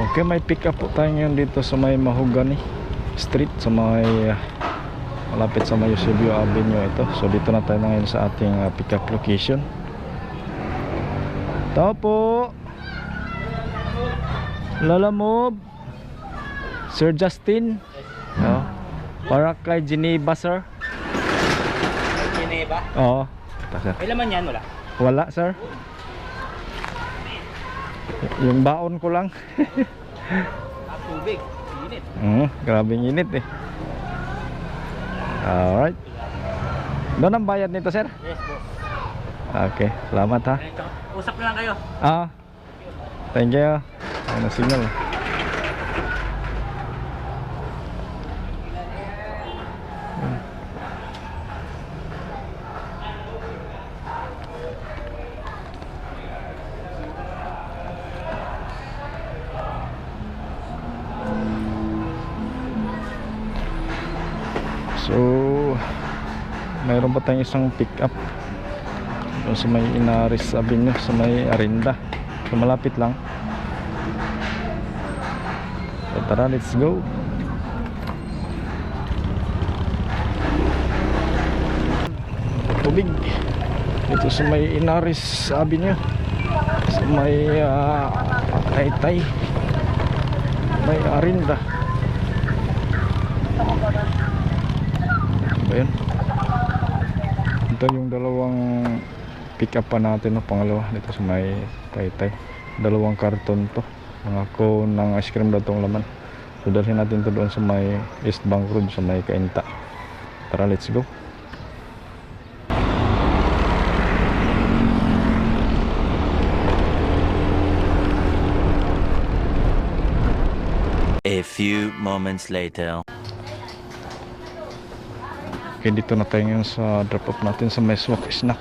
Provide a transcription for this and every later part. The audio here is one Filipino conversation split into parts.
Okay, may pick up po tayo ngayon dito sa may Mahogany Street sa may ah, malapit sa may Eusebio Avenue ito. So dito na tayo ngayon sa ating ah, pick up location. Tao po. Lala Mob. Sir Justin. No. Para kay Geneva, sir. Geneva? Oo. Ito, sir. May laman yan, wala? Wala, sir. Yung baon ko lang. Ah, tubig. Init. Mm, grabing init eh. Alright. Doon ang bayad nito, sir? Yes, boss. Okay, salamat ha. Usap na lang kayo. Ah, thank you. Ano signal? Mayroon pa tayong isang pick up doon sa may Inaris Avenue sa may Arinda. So malapit lang. So tara let's go. Tubig. Dito sa may Inaris Avenue sa may uh, Taytay. May Arinda. Ba yun ito yung dalawang pick up pa natin no, pangalawa dito sa may taytay. Dalawang karton to. Mga ko ng ice cream daw tong laman. So dalhin natin to doon sa may East Bank Road sa may Kainta. Tara let's go. A few moments later. Okay dito na tayo ngayon sa drop off natin sa may Swak Snack.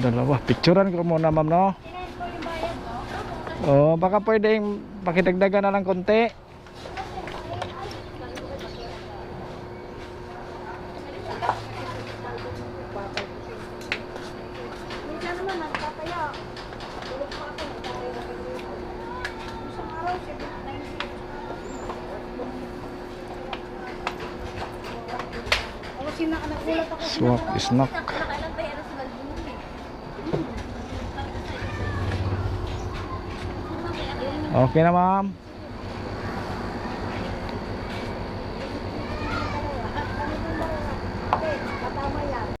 Dalawa. Picturean ko muna ma'am no? Oh baka pwedeng pakidagdagan na lang konti Swak Snack okay na ma'am.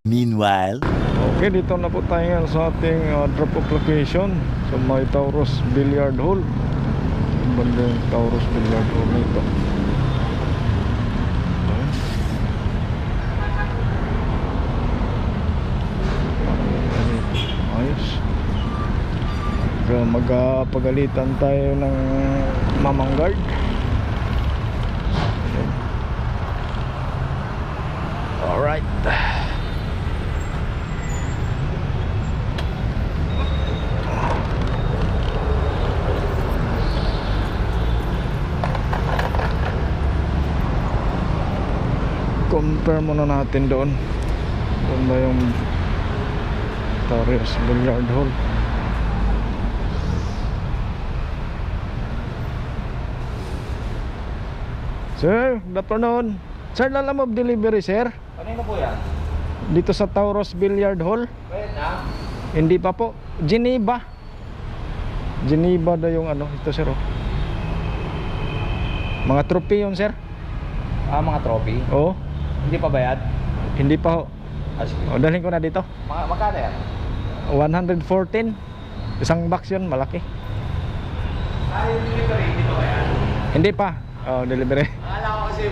Meanwhile. Okay, dito na po tayo ngayon sa ating uh, drop off location sa may Taurus Billiard Hall. Ang Banda yung Taurus Billiard Hall na Kaya magpagalitan tayo ng mamang guard. Alright. compare muna natin doon doon ba yung Torres Billiard Hall Sir, good afternoon Sir, lalam of delivery sir Kanino po yan? Dito sa Tauros Billiard Hall Pwede na. Hindi pa po Geneva Geneva daw yung ano Ito sir oh. Mga trophy yun sir Ah, mga trophy. Oo Hindi pa bayad? Hindi pa ho Ah, sige. O, dalhin ko na dito Mga, magkano yan? 114 Isang box yun, malaki Ah, yung delivery, hindi pa bayad? Hindi pa Oh, delivery Akala ko kasi,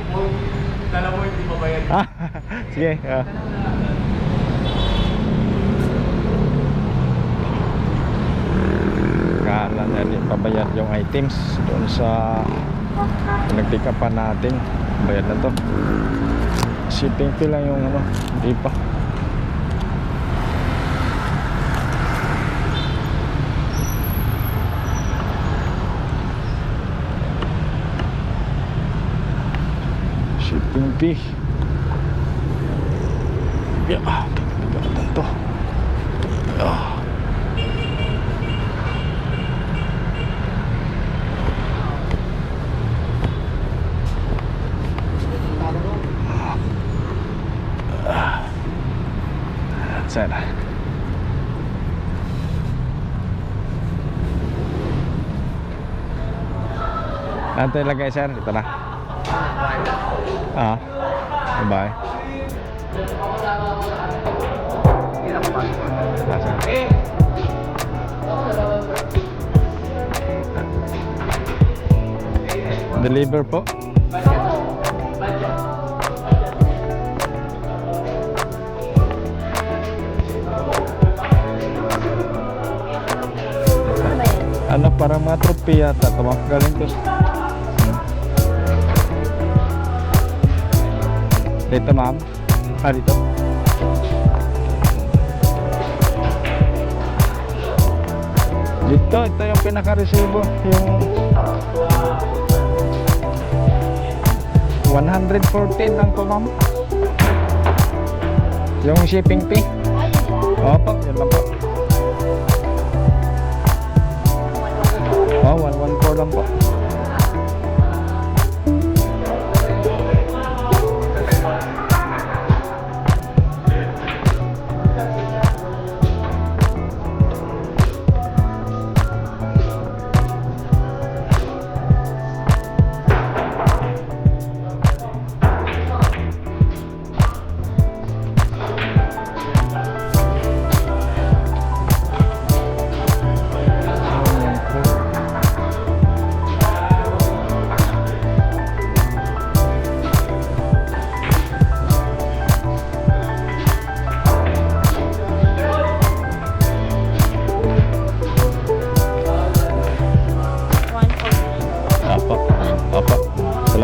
dala mo hindi pa bayad. ah, Sige ah. Kala na di pabayad yung items Doon sa pa natin Bayad na to Shipping fee lang yung ano Hindi pa kumpi ya ah to ah, ah. ah Sana. Antay lang guys, sir. Ito na. Ah, bye. Sir. Deliver po. Ano para mga tropi yata ito mga galing ko. Dito ma'am. Ah dito. Dito, ito yung pinaka-resibo. Yung 114 lang po ma'am. Yung shipping fee. Opo, yun lang po. Oh, 114 lang po.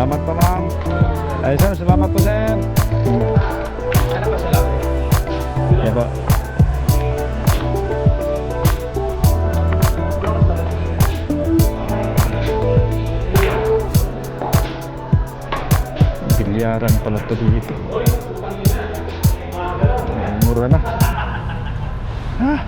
Salamat po ma'am. Ay sir, salamat po sir. Ano ba sila? Yan po. Bilyaran pala to dito. Ay, mura na. Ah,